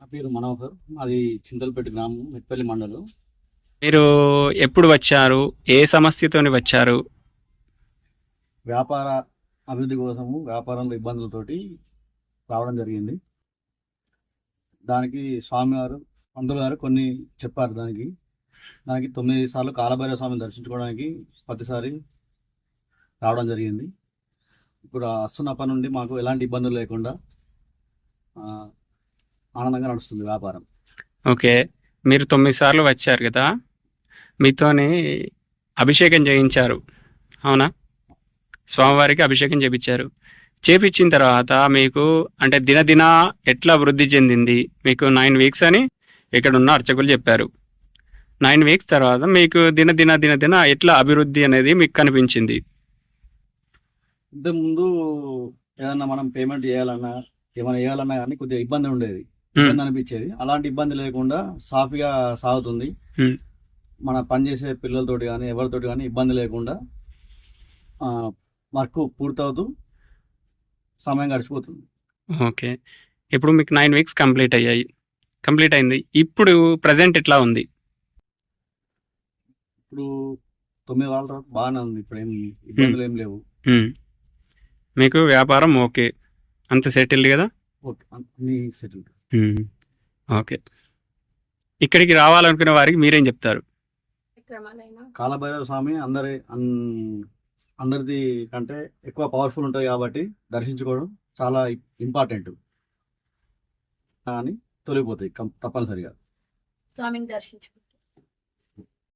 నా పేరు మనోహర్. మాది చింతలపేట గ్రామం మెట్పల్లి మండలం. మీరు ఎప్పుడు వచ్చారు? ఏ సమస్యతోని వచ్చారు? వ్యాపార అభివృద్ధి కోసము వ్యాపారంలో ఇబ్బందులతోటి రావడం జరిగింది. దానికి స్వామివారు పంతులు గారు కొన్ని చెప్పారు దానికి. దానికి తొమ్మిది సార్లు కాలభైరవ స్వామిని దర్శించుకోవడానికి ప్రతిసారి రావడం జరిగింది. ఇప్పుడు వస్తున్నప్పటి నుండి మాకు ఎలాంటి ఇబ్బందులు లేకుండా ఆనందంగా నడుస్తుంది వ్యాపారం. ఓకే. మీరు తొమ్మిది సార్లు వచ్చారు కదా? మీతోని అభిషేకం చేయించారు. అవునా? స్వామివారికి అభిషేకం చేపించారు. చేపించిన తర్వాత మీకు అంటే దినదిన ఎట్లా వృద్ధి చెందింది? మీకు నైన్ వీక్స్ అని ఇక్కడ ఉన్న అర్చకులు చెప్పారు. నైన్ వీక్స్ తర్వాత మీకు దిన దిన దిన దిన ఎట్లా అభివృద్ధి అనేది మీకు కనిపించింది? ఇంతకుముందు ఏదన్నా మనం పేమెంట్ చేయాలన్నా ఏమైనా చేయాలన్నా కానీ కొద్దిగా ఇబ్బంది ఉండేది. ఇబ్బంది అనిపించేది. అలాంటి ఇబ్బంది లేకుండా సాఫీగా సాగుతుంది. మన పనిచేసే పిల్లలతోటి కానీ ఎవరితోటి కానీ ఇబ్బంది లేకుండా వర్క్ పూర్తవుతూ సమయం గడిచిపోతుంది. ఓకే. ఇప్పుడు మీకు నైన్ వీక్స్ కంప్లీట్ అయ్యాయి. కంప్లీట్ అయింది. ఇప్పుడు ప్రజెంట్ ఎట్లా ఉంది? ఇప్పుడు తొమ్మిది వాళ్ళ తర్వాత బాగానే ఉంది. ఇప్పుడు ఏం ఇబ్బందులు ఏం లేవు. మీకు వ్యాపారం ఓకే. అంత సెటిల్డ్ కదా? ఓకే అన్ని సెటిల్. ఓకే. ఇక్కడికి రావాలనుకునే వారికి మీరేం చెప్తారు? క్రమాలైనా కాలభైరవ స్వామి అందరి అన్- అందరిది కంటే ఎక్కువ పవర్ఫుల్ ఉంటుంది కాబట్టి దర్శించుకోవడం చాలా ఇంపార్టెంట్ కానీ తొలగిపోతాయి తప్పనిసరిగా. స్వామిని దర్శించుకుంటాం